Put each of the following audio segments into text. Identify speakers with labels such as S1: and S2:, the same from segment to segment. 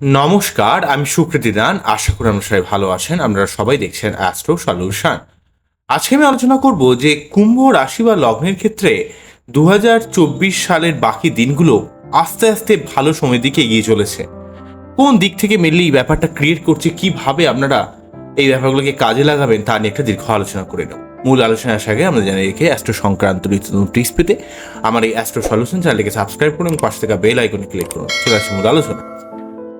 S1: নমস্কার, আমি সুকৃতি দান। আশা করি আপনারা সবাই ভালো আছেন। আপনারা সবাই দেখছেন অ্যাস্ট্রো সলিউশন আজকে আমি আলোচনা করব যে কুম্ভ রাশি বা লগ্নের ক্ষেত্রে দুহাজার চব্বিশ সালের বাকি দিনগুলো আস্তে আস্তে ভালো সময়ের দিকে এগিয়ে চলেছে। কোন দিক থেকে মেনলি এই ব্যাপারটা ক্রিয়েট করছে, কীভাবে আপনারা এই ব্যাপারগুলোকে কাজে লাগাবেন, তা নিয়ে একটা দীর্ঘ আলোচনা করে নেব। মূল আলোচনা আসার আগে আমরা জানিয়ে রেখে অ্যাস্ট্রো সংক্রান্ত নিত্য নতুন টিপস পেতে আমার এই অ্যাস্ট্রো সলিউশন চ্যানেলকে সাবস্ক্রাইব করুন এবং পাশে থাকা বেল আইকনে ক্লিক করুন। চলে আসছে মূল আলোচনা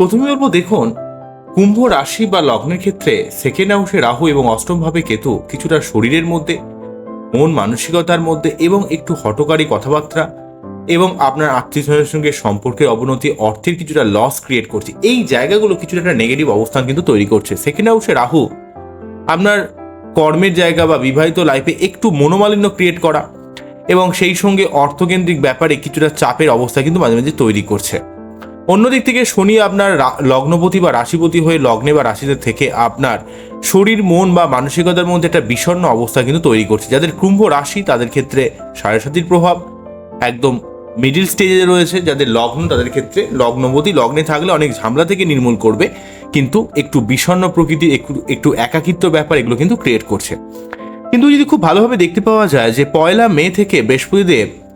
S1: প্রথমে বলব, দেখুন, কুম্ভ রাশি বা লগ্নের ক্ষেত্রে সেকেন্ড হাউসে রাহু এবং অষ্টম ভাবে কেতু কিছুটা শরীরের মধ্যে, মন মানসিকতার মধ্যে এবং একটু হটকারী কথাবার্তা এবং আপনার আত্মীয়স্বজনের সঙ্গে সম্পর্কের অবনতি, অর্থের কিছুটা লস ক্রিয়েট করছে। এই জায়গাগুলো কিছুটা একটা নেগেটিভ অবস্থান কিন্তু তৈরি করছে। সেকেন্ড হাউসে রাহু, আপনার কর্মের জায়গা বা বিবাহিত লাইফে একটু মনোমালিন্য ক্রিয়েট করা এবং সেই সঙ্গে অর্থকেন্দ্রিক ব্যাপারে কিছুটা চাপের অবস্থা কিন্তু মাঝে মাঝে তৈরি করছে। অন্যদিক থেকে শনি আপনার লগ্নপতি বা রাশিপতি হয়ে লগ্নে বা রাশিতে থেকে আপনার শরীর, মন বা মানসিকতার মধ্যে একটা বিষণ্ণ অবস্থা কিন্তু তৈরি করছে। যাদের কুম্ভ রাশি, তাদের ক্ষেত্রে সাড়ে প্রভাব, একদম মিডিল স্টেজে রয়েছে। যাদের লগ্ন, তাদের ক্ষেত্রে লগ্নপতি, লগ্নে থাকলে অনেক ঝামেলা থেকে নির্মূল করবে। কিন্তু একটু বিষণ্ণ প্রকৃতির একটু একটু একাকিত্ব ব্যাপার, এগুলো কিন্তু ক্রিয়েট করছে। কিন্তু যদি খুব ভালোভাবে দেখতে পাওয়া যায় যে পয়লা মে থেকে বৃহস্পতিদেব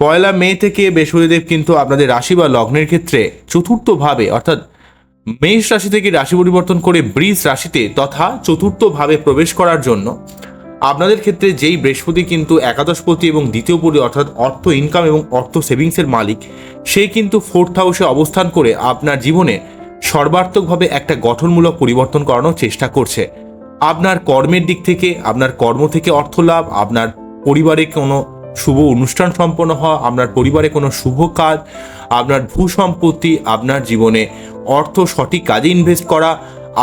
S1: পয়লা মে থেকে বৃহস্পতিদেব কিন্তু আপনাদের রাশি বা লগ্নের ক্ষেত্রে চতুর্থভাবে, অর্থাৎ মেষ রাশি থেকে রাশি পরিবর্তন করে বৃষ রাশিতে তথা চতুর্থভাবে প্রবেশ করার জন্য আপনাদের ক্ষেত্রে যেই বৃহস্পতি কিন্তু একাদশপতি এবং দ্বিতীয় পতি অর্থাৎ অর্থ ইনকাম এবং অর্থ সেভিংসের মালিক, সে কিন্তু ফোর্থ হাউসে অবস্থান করে আপনার জীবনে সর্বার্থকভাবে একটা গঠনমূলক পরিবর্তন করানোর চেষ্টা করছে। আপনার কর্মের দিক থেকে, আপনার কর্ম থেকে অর্থ লাভ, আপনার পরিবারে কোনো শুভ অনুষ্ঠান সম্পন্ন হওয়া, আপনার পরিবারে কোনো শুভ কাজ, আপনার ভূ সম্পত্তি, আপনার জীবনে অর্থ সঠিক কাজে ইনভেস্ট করা,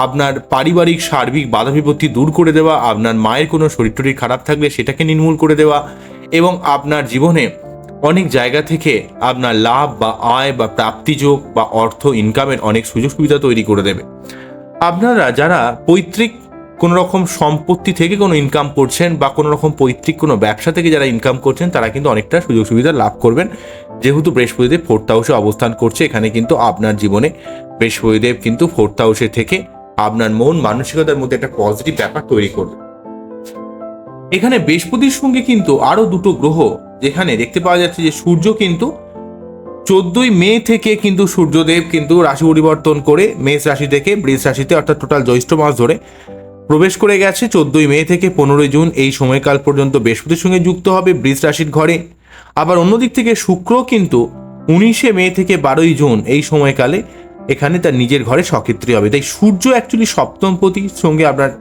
S1: আপনার পারিবারিক সার্বিক বাধা বিপত্তি দূর করে দেওয়া, আপনার মায়ের কোনো শরীর টরীর খারাপ থাকলে সেটাকে নির্মূল করে দেওয়া এবং আপনার জীবনে অনেক জায়গা থেকে আপনার লাভ বা আয় বা প্রাপ্তিযোগ বা অর্থ ইনকামের অনেক সুযোগ সুবিধা তৈরি করে দেবে। আপনারা যারা পৈতৃক কোনো রকম সম্পত্তি থেকে কোনো ইনকাম করছেন বা কোনো রকম পৈতৃক কোনো ব্যবসা থেকে যারা ইনকাম করছেন, তারা কিন্তু অনেকটা সুযোগ সুবিধা লাভ করবেন। যেহেতু বৃহস্পতিদেব ফোর্থ হাউসে অবস্থান করছে, এখানে কিন্তু আপনার জীবনে বৃহস্পতিদেব কিন্তু ফোর্থ হাউসে থেকে আপনার মন মানসিকতার মধ্যে একটা পজিটিভ ব্যাপার তৈরি করবে। এখানে বৃহস্পতির সঙ্গে কিন্তু আরও দুটো গ্রহ, যেখানে দেখতে পাওয়া যাচ্ছে যে সূর্য কিন্তু চোদ্দই মে থেকে কিন্তু সূর্যদেব কিন্তু রাশি পরিবর্তন করে মেষ রাশি থেকে বৃষ রাশিতে, অর্থাৎ টোটাল জ্যৈষ্ঠ মাস ধরে প্রবেশ করে গেছে চোদ্দই মে থেকে পনেরোই জুন। এই সময়কাল পর্যন্ত বৃহস্পতির সঙ্গে যুক্ত হবে বৃষ রাশির ঘরে। আবার অন্যদিক থেকে শুক্র কিন্তু উনিশে মে থেকে বারোই জুন এই সময়কালে এখানে তার নিজের ঘরে সক্ষেত্রী হবে। তাই সূর্য অ্যাকচুয়ালি সপ্তমপতির সঙ্গে আপনার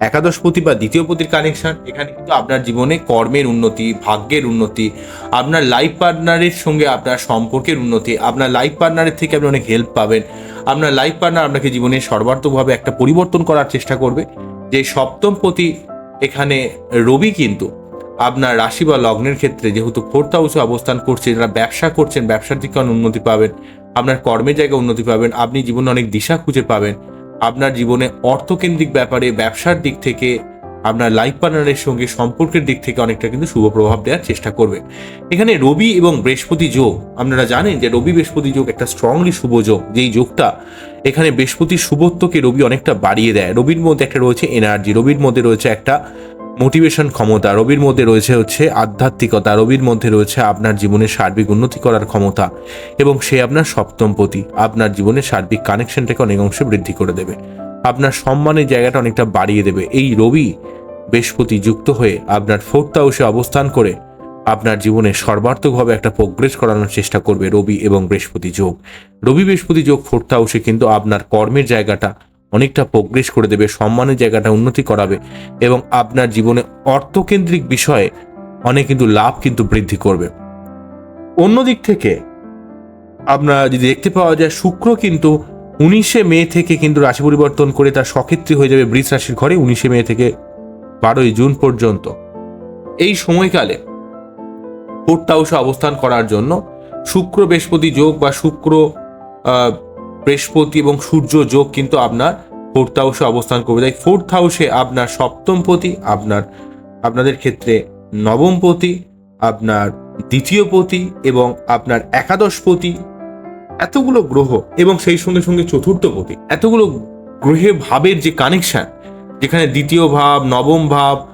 S1: একাদশ পতি বা দ্বিতীয় পতির কানেকশন এখানে কিন্তু আপনার জীবনে কর্মের উন্নতি, ভাগ্যের উন্নতি, আপনার লাইফ পার্টনারের সঙ্গে আপনার সম্পর্কের উন্নতি, আপনার লাইফ পার্টনারের থেকে আপনি অনেক হেল্প পাবেন। আপনার লাইফ পার্টনার আপনাকে জীবনে সর্বার্থকভাবে একটা পরিবর্তন করার চেষ্টা করবে। যে সপ্তম পতি এখানে রবি কিন্তু আপনার রাশি বা লগ্নের ক্ষেত্রে যেহেতু ফোর্থ হাউসে অবস্থান করছে, যারা ব্যবসা করছেন, ব্যবসার দিকে উন্নতি পাবেন, আপনার কর্মের জায়গায় উন্নতি পাবেন, আপনি জীবনে অনেক দিশা খুঁজে পাবেন। আপনার জীবনে অর্থকেন্দ্রিক ব্যাপারে, ব্যবসার দিক থেকে, আপনার লাইফ পার্টনারের সঙ্গে সম্পর্কের দিক থেকে অনেকটা কিন্তু শুভ প্রভাব দেওয়ার চেষ্টা করবে। এখানে রবি এবং বৃহস্পতি যোগ, আপনারা জানেন যে রবি বৃহস্পতি যোগ একটা স্ট্রংলি শুভ যোগ। যেই যোগটা এখানে বৃহস্পতির শুভত্বকে রবি অনেকটা বাড়িয়ে দেয়। রবির মধ্যে একটা রয়েছে এনার্জি রবির মধ্যে রয়েছে একটা মোটিভেশন ক্ষমতা রবির মধ্যে রয়েছে হচ্ছে আধ্যাত্মিকতা, রবির মধ্যে রয়েছে আপনার জীবনের সার্বিক উন্নতি করার ক্ষমতা এবং সে আপনার সপ্তম সপ্তমপতি আপনার জীবনের সার্বিক কানেকশনটাকে অনেক অংশে বৃদ্ধি করে দেবে। আপনার সম্মানের জায়গাটা অনেকটা বাড়িয়ে দেবে। এই রবি বৃহস্পতি যুক্ত হয়ে আপনার ফোর্থ হাউসে অবস্থান করে আপনার জীবনে সর্বার্থকভাবে একটা প্রোগ্রেস করানোর চেষ্টা করবে রবি এবং বৃহস্পতি যোগ। রবি বৃহস্পতি যোগ ফোর্থ হাউসে কিন্তু আপনার কর্মের জায়গাটা অনেকটা প্রোগ্রেস করে দেবে, সম্মানের জায়গাটা উন্নতি করাবে এবং আপনার জীবনে অর্থকেন্দ্রিক বিষয়ে অনেক কিন্তু লাভ কিন্তু বৃদ্ধি করবে। অন্যদিক থেকে আপনার যদি দেখতে পাওয়া যায়, শুক্র কিন্তু উনিশে মে থেকে কিন্তু রাশি পরিবর্তন করে তার সক্ষেত্রী হয়ে যাবে বৃষ রাশির ঘরে উনিশে মে থেকে বারোই জুন পর্যন্ত। এই সময়কালে ফোর্থ হাউসে অবস্থান করার জন্য শুক্র বৃহস্পতি যোগ বা শুক্র বৃহস্পতি এবং সূর্য যোগ কিন্তু আপনার ফোর্থ হাউসে অবস্থান করবে। তাই ফোর্থ হাউসে আপনার সপ্তম পতি আপনার, আপনাদের ক্ষেত্রে নবম পতি আপনার দ্বিতীয় পতি এবং আপনার একাদশ পতি এতগুলো গ্রহ এবং সেই সঙ্গে সঙ্গে চতুর্থ চতুর্থপতি। এতগুলো গ্রহে ভাবের যে কানেকশন যেখানে দ্বিতীয় ভাব, নবম ভাব,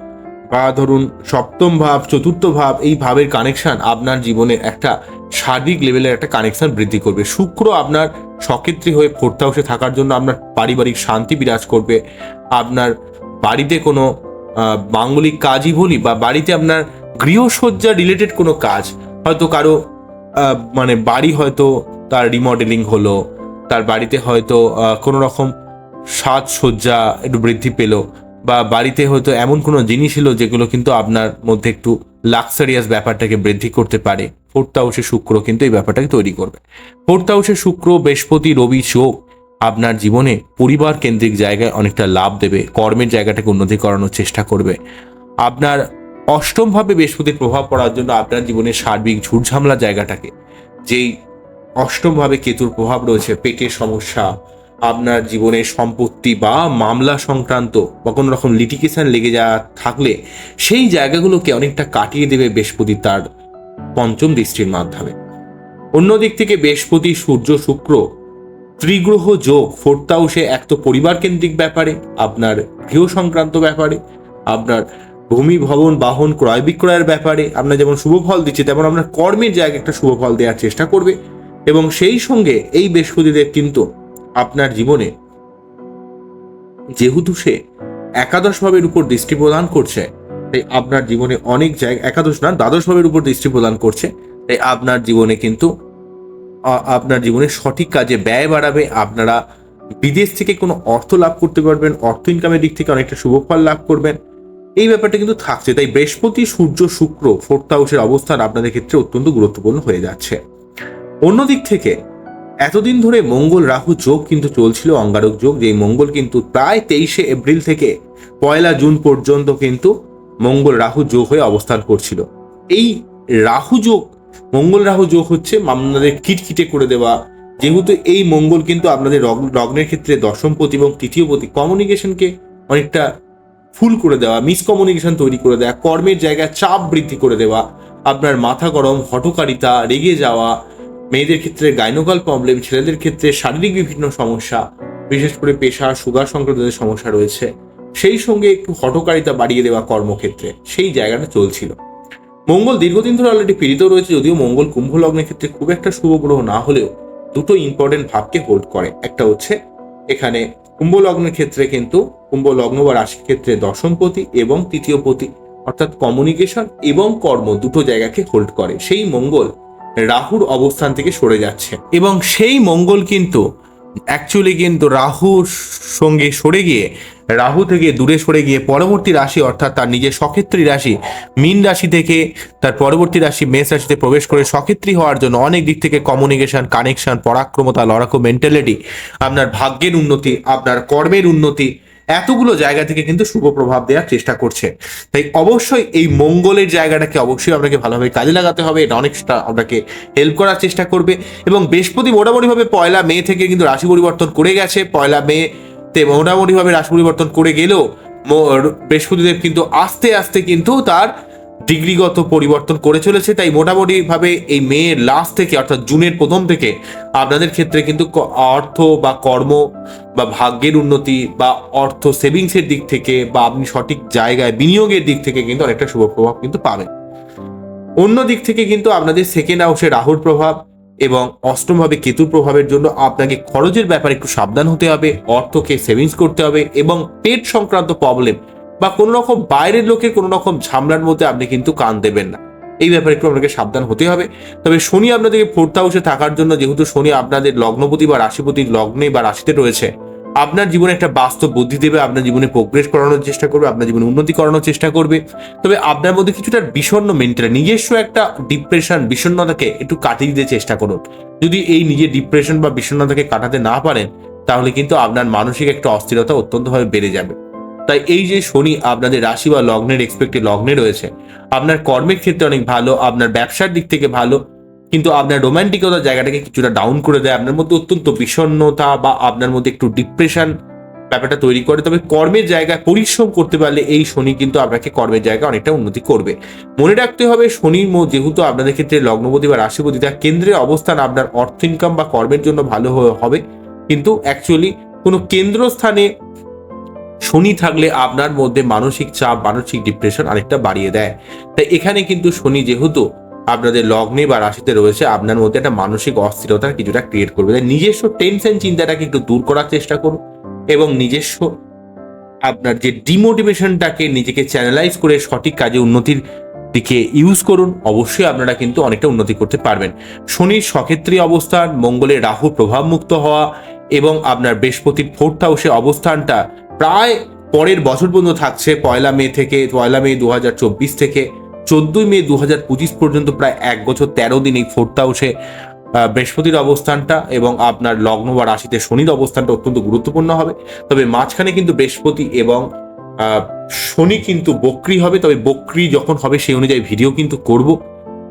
S1: বা ধরুন সপ্তম ভাব, চতুর্থ ভাব, এই ভাবের কানেকশান আপনার জীবনে একটা সার্বিক লেভেলের একটা কানেকশন বৃদ্ধি করবে। শুক্র আপনার সক্ষেত্রী হয়ে ফোর্থ হাউসে থাকার জন্য আপনার পারিবারিক শান্তি বিরাজ করবে। আপনার বাড়িতে কোনো মাঙ্গলিক কাজই বলি বা বাড়িতে আপনার গৃহসজ্জা রিলেটেড কোনো কাজ। হয়তো কারও মানে বাড়ি হয়তো তার রিমডেলিং হলো, তার বাড়িতে হয়তো কোনো রকম সাজসজ্জা একটু বৃদ্ধি পেল বা বাড়িতে হয়তো এমন কোনো জিনিস এলো যেগুলো কিন্তু আপনার মধ্যে একটু লাক্সারিয়াস ব্যাপারটাকে বৃদ্ধি করতে পারে। ফোর্থ হাউসে শুক্র কিন্তু এই ব্যাপারটাকে তৈরি করবে। ফোর্থ হাউসে শুক্র, বৃহস্পতি, রবি, যোগ আপনার জীবনে পরিবার কেন্দ্রিক জায়গায় অনেকটা লাভ দেবে, কর্মের জায়গাটাকে উন্নতি করানোর চেষ্টা করবে। আপনার অষ্টমভাবে বৃহস্পতির প্রভাব পড়ার জন্য আপনার জীবনের সার্বিক ঝুটঝামলা জায়গাটাকে, যেই অষ্টমভাবে কেতুর প্রভাব রয়েছে, পেটের সমস্যা, আপনার জীবনের সম্পত্তি বা মামলা সংক্রান্ত বা কোনো রকম লিটিগেশন লেগে যাওয়া থাকলে সেই জায়গাগুলোকে অনেকটা কাটিয়ে দেবে বৃহস্পতি তার পঞ্চম দৃষ্টির মাধ্যমে। অন্যদিক থেকে বৃহস্পতি, সূর্য, শুক্র, ত্রিগ্রহ যোগ ফোর্থ হাউসে এক তো পরিবার কেন্দ্রিক ব্যাপারে, আপনার গৃহ সংক্রান্ত ব্যাপারে, আপনার ভূমি, ভবন, বাহন, ক্রয় বিক্রয়ের ব্যাপারে আপনার যেমন শুভ ফল দিচ্ছে, তেমন আপনার কর্মের জায়গায় একটা শুভ ফল দেওয়ার চেষ্টা করবে। এবং সেই সঙ্গে এই বৃহস্পতিদেব কিন্তু আপনার জীবনে যেহেতু সে একাদশ ভাবের উপর দৃষ্টি প্রদান করছে তাই আপনার জীবনে অনেক জায়গা, একাদশ না দ্বাদশ ভাবের উপর দৃষ্টি প্রদান করছে। তাই আপনার জীবনে কিন্তু আপনার জীবনে সঠিক কাজে ব্যয় বাড়াবে। আপনারা বিদেশ থেকে কোনো অর্থ লাভ করতে পারবেন, অর্থ ইনকামের দিক থেকে অনেকটা শুভ ফল লাভ করবেন। এই ব্যাপারটা কিন্তু থাকছে। তাই বৃহস্পতি, সূর্য, শুক্র ফোর্থ হাউসের অবস্থান আপনাদের ক্ষেত্রে অত্যন্ত গুরুত্বপূর্ণ হয়ে যাচ্ছে। অন্যদিক থেকে, এতদিন ধরে মঙ্গল রাহু যোগ কিন্তু চলছিল, অঙ্গারক যোগ। যেই মঙ্গল কিন্তু প্রায় তেইশে এপ্রিল থেকে পয়লা জুন পর্যন্ত কিন্তু মঙ্গল রাহু যোগ হয়ে অবস্থান করছিল। এই রাহু যোগ, মঙ্গল রাহু যোগ হচ্ছে আপনাদের কিটকিটে করে দেওয়া। যেহেতু এই মঙ্গল কিন্তু আপনাদের লগ্নের ক্ষেত্রে দশমপতি এবং তৃতীয়পতি কমিউনিকেশনকে অনেকটা ফুল করে দেওয়া মিসকমিউনিকেশন তৈরি করে দেওয়া, কর্মের জায়গায় চাপ বৃদ্ধি করে দেওয়া, আপনার মাথা গরম হটকারিতা রেগে যাওয়া, মেয়েদের ক্ষেত্রে গাইনোকাল প্রবলেম ছেলেদের ক্ষেত্রে শারীরিক বিভিন্ন সমস্যা, বিশেষ করে পেশা, সুগার সংক্রান্ত সমস্যা রয়েছে। সেই সঙ্গে একটু হটকারিতা বাড়িয়ে দেওয়া কর্মক্ষেত্রে সেই জায়গাটা চলছিল। মঙ্গল দীর্ঘদিন ধরে অলরেডি পীড়িত রয়েছে, যদিও মঙ্গল কুম্ভ লগ্নের ক্ষেত্রে খুব একটা শুভ গ্রহ না হলেও দুটো ইম্পর্টেন্ট ভাবকে হোল্ড করে। একটা হচ্ছে, এখানে কুম্ভ লগ্নের ক্ষেত্রে কিন্তু কুম্ভ লগ্ন বা রাশির ক্ষেত্রে দশমপতি এবং তৃতীয় পতি অর্থাৎ কমিউনিকেশন এবং কর্ম দুটো জায়গাকে হোল্ড করে। সেই মঙ্গল রাহুর অবস্থান থেকে সরে যাচ্ছে। এবং সেই মঙ্গল কিন্তু অ্যাকচুয়ালি কিন্তু রাহুর সঙ্গে সরে গিয়ে রাহু থেকে দূরে সরে গিয়ে পরবর্তী রাশি, অর্থাৎ তার নিজের সক্ষেত্রী রাশি, মীন রাশি থেকে তার পরবর্তী রাশি, মেষ রাশিতে প্রবেশ করে সক্ষেত্রী হওয়ার জন্য অনেক দিক থেকে কমিউনিকেশন কানেকশন পরাক্রমতা, লড়াকু মেন্টালিটি আপনার ভাগ্যের উন্নতি, আপনার কর্মের উন্নতি, এতগুলো জায়গা থেকে কিন্তু শুভ প্রভাব দেওয়ার চেষ্টা করছে। তাই অবশ্যই এই মঙ্গলের জায়গাটাকে অবশ্যই আপনাকে ভালোভাবে কাজে লাগাতে হবে, এটা অনেকটা আপনাকে হেল্প করার চেষ্টা করবে। এবং বৃহস্পতি মোটামুটিভাবে পয়লা মে থেকে কিন্তু রাশি পরিবর্তন করে গেছে। পয়লা মে তে মোটামুটিভাবে রাশি পরিবর্তন করে গেলেও বৃহস্পতিদেব কিন্তু আস্তে আস্তে কিন্তু তার ডিগ্রিগত পরিবর্তন করে চলেছে। তাই মোটামুটিভাবে এই মেয়ের লাস্ট থেকে অর্থাৎ জুনের প্রথম থেকে আপনাদের ক্ষেত্রে কিন্তু অর্থ বা কর্ম বা ভাগ্যের উন্নতি বা অর্থ সেভিংসের দিক থেকে বা আপনি সঠিক জায়গায় বিনিয়োগের দিক থেকে কিন্তু অনেকটা শুভ প্রভাব কিন্তু পাবেন। অন্য দিক থেকে কিন্তু আপনাদের সেকেন্ড হাউসে রাহুর প্রভাব এবং অষ্টমভাবে কেতুর প্রভাবের জন্য আপনাকে খরচের ব্যাপারে একটু সাবধান হতে হবে, অর্থকে সেভিংস করতে হবে এবং পেট সংক্রান্ত প্রবলেম বা কোনো রকম বাইরের লোকের কোনো রকম ঝামলার মধ্যে আপনি কিন্তু কান দেবেন না। এই ব্যাপারে একটু আপনাকে সাবধান হতে হবে। তবে শনি আপনাদেরকে ফোর্থ হাউসে থাকার জন্য যেহেতু শনি আপনাদের লগ্নপতি বা রাশিপতির লগ্নে বা রাশিতে রয়েছে আপনার জীবনে একটা বাস্তব বুদ্ধি দেবে, আপনার জীবনে প্রোগ্রেস করানোর চেষ্টা করবে, আপনার জীবনে উন্নতি করানোর চেষ্টা করবে। তবে আপনার মধ্যে কিছুটা বিষণ্ণ মেন্টাল নিজস্ব একটা ডিপ্রেশন বিষণ্ণতাকে একটু কাটিয়ে দিতে চেষ্টা করুন। যদি এই নিজের ডিপ্রেশন বা বিষণ্ণতাকে কাটাতে না পারেন, তাহলে কিন্তু আপনার মানসিক একটা অস্থিরতা অত্যন্তভাবে বেড়ে যাবে। তাই এই যে শনি আপনাদের রাশি বা লগ্নের এক্সপেক্টে লগ্নে রয়েছে, আপনার কর্মের ক্ষেত্রে অনেক ভালো, আপনার ব্যবসার দিক থেকে ভালো কিন্তু আপনার রোমান্টিকতার জায়গাটাকে কিছুটা ডাউন করে দেয়, আপনার মধ্যে অত্যন্ত বিষণ্ণতা বা আপনার মধ্যে একটু ডিপ্রেশন ব্যাপারটা তৈরি করে। তবে কর্মের জায়গায় পরিশ্রম করতে পারলে এই শনি কিন্তু আপনাকে কর্মের জায়গায় অনেকটা উন্নতি করবে। মনে রাখতে হবে, শনির যেহেতু আপনাদের ক্ষেত্রে লগ্নপতি বা রাশিপতি, তার কেন্দ্রের অবস্থান আপনার অর্থ ইনকাম বা কর্মের জন্য ভালো হবে। কিন্তু অ্যাকচুয়ালি কোনো কেন্দ্রস্থানে শনি থাকলে আপনার মধ্যে মানসিক চাপ, মানসিক ডিপ্রেশন আরেকটা বাড়িয়ে দেয়। তাই এখানে কিন্তু শনি যেহেতু আপনাদের লগ্নে বা রাশিতে রয়েছে, আপনার মধ্যে একটা মানসিক অস্থিরতা কিছুটা ক্রিয়েট করবে। তাই নিজস্ব টেনশন চিন্তাটাকে একটু দূর করার চেষ্টা করুন এবং নিজস্ব আপনার যে ডিমোটিভেশনটাকে নিজেকে চ্যানেলাইজ করে সঠিক কাজে উন্নতির দিকে ইউজ করুন, অবশ্যই আপনারা কিন্তু অনেকটা উন্নতি করতে পারবেন। শনির সক্ষেত্রী অবস্থান মঙ্গলের রাহু প্রভাবমুক্ত হওয়া এবং আপনার বৃহস্পতির ফোর্থ হাউসে অবস্থানটা প্রায় পরের বছর পর্যন্ত থাকছে, পয়লা মে থেকে, পয়লা মে দু হাজার চব্বিশ থেকে। চোদ্দই মে দু হাজার পঁচিশ পর্যন্ত প্রায় এক বছর তেরো দিন এই ফোর্থ হাউসে বৃহস্পতির অবস্থানটা এবং আপনার লগ্ন বা রাশিতে শনির অবস্থানটা অত্যন্ত গুরুত্বপূর্ণ হবে। তবে মাঝখানে কিন্তু বৃহস্পতি এবং শনি কিন্তু বক্রি হবে। তবে বক্রি যখন হবে সেই অনুযায়ী ভিডিও কিন্তু করব।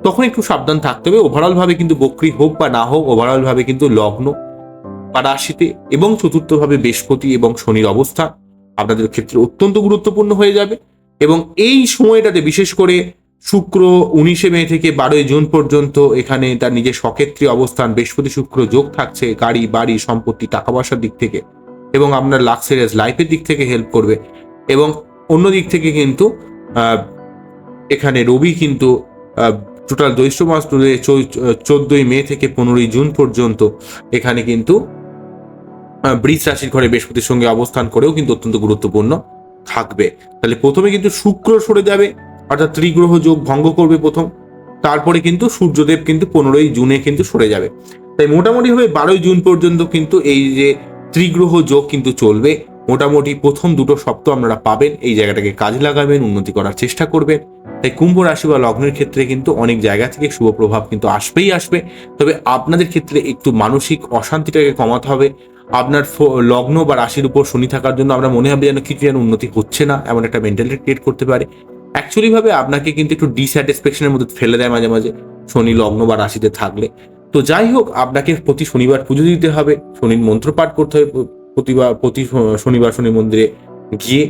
S1: তখন একটু সাবধান থাকতে হবে। ওভারঅলভাবে কিন্তু বক্রি হোক বা না হোক ওভারঅলভাবে কিন্তু লগ্ন বা রাশিতে এবং চতুর্থভাবে বৃহস্পতি এবং শনির অবস্থা আপনাদের ক্ষেত্রে অত্যন্ত গুরুত্বপূর্ণ হয়ে যাবে। এবং এই সময়টাতে বিশেষ করে শুক্র উনিশে মে থেকে বারোই জুন পর্যন্ত এখানে তার নিজের সক্ষেত্রী অবস্থান। বৃহস্পতি শুক্র যোগ থাকছে গাড়ি, বাড়ি, সম্পত্তি টাকা পয়সার দিক থেকে এবং আপনার লাক্সারিয়াস লাইফের দিক থেকে হেল্প করবে। এবং অন্য দিক থেকে কিন্তু এখানে রবি কিন্তু টোটাল জ্যৈষ্ঠ মাস ধরে চোদ্দই মে থেকে পনেরোই জুন পর্যন্ত এখানে কিন্তু বৃষ রাশির ঘরে বৃহস্পতির সঙ্গে অবস্থান করেও কিন্তু অত্যন্ত গুরুত্বপূর্ণ থাকবে। তাহলে প্রথমে কিন্তু শুক্র সরে যাবে অর্থাৎ ত্রিগ্রহ যোগ ভঙ্গ করবে প্রথম, তারপরে কিন্তু সূর্যদেব কিন্তু পনেরোই জুনে কিন্তু সরে যাবে। তাই মোটামুটি মোটামুটিভাবে বারোই জুন পর্যন্ত কিন্তু এই যে ত্রিগ্রহ যোগ কিন্তু চলবে, মোটামুটি প্রথম দুটো সপ্তাহ আপনারা পাবেন, এই জায়গাটাকে কাজে লাগাবেন, উন্নতি করার চেষ্টা করবেন। তাই কুম্ভ রাশি বা লগ্নের ক্ষেত্রে কিন্তু অনেক জায়গা থেকে শুভ প্রভাব কিন্তু আসবেই আসবে। তবে আপনাদের ক্ষেত্রে একটু মানসিক অশান্তিটাকে কমাতে হবে। আপনার লগ্ন বা রাশির উপর শনি থাকার জন্য আমরা মনে হবে যেন কিছু যেন উন্নতি হচ্ছে না, এমন একটা মেন্টালিটি ক্রিয়েট করতে পারে। অ্যাকচুয়ালি ভাবে আপনাকে কিন্তু একটু ডিস্যাটিসফ্যাকশনের মধ্যে ফেলে দেয় মাঝে মাঝে। শনি, লগ্ন বা রাশিতে থাকলে। তো যাই হোক, আপনাকে প্রতি শনিবার পুজো দিতে হবে। শনির মন্ত্র পাঠ করতে হবে প্রতিবার প্রতি শনিবার শনি মন্দিরে গিয়ে।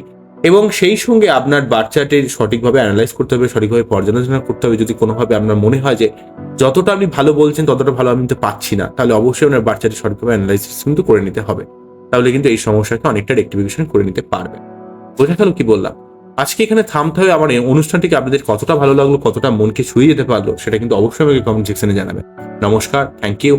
S1: এবং সেই সঙ্গে আপনার বাচ্চাটির সঠিকভাবে অ্যানালাইজ করতে হবে, সঠিকভাবে পর্যালোচনা করতে হবে। যদি কোনোভাবে আপনার মনে হয় যে যতটা আপনি ভালো বলছেন, ততটা ভালো আমি তো পাচ্ছি না, তাহলে অবশ্যই আপনার বাচ্চাটি সঠিকভাবে অ্যানালাইসিস কিন্তু করে নিতে হবে। তাহলে কিন্তু এই সমস্যাকে অনেকটা রেক্টিফিকেশন করে নিতে পারবে বোঝা গেল কি বললাম? আজকে এখানে থামতে হবে আমার অনুষ্ঠানটিকে আপনাদের কতটা ভালো লাগল, কতটা মনকে ছুঁয়ে যেতে পারল, সেটা কিন্তু অবশ্যই আমাকে কমেন্ট সেকশনে জানাবেন। নমস্কার থ্যাংক ইউ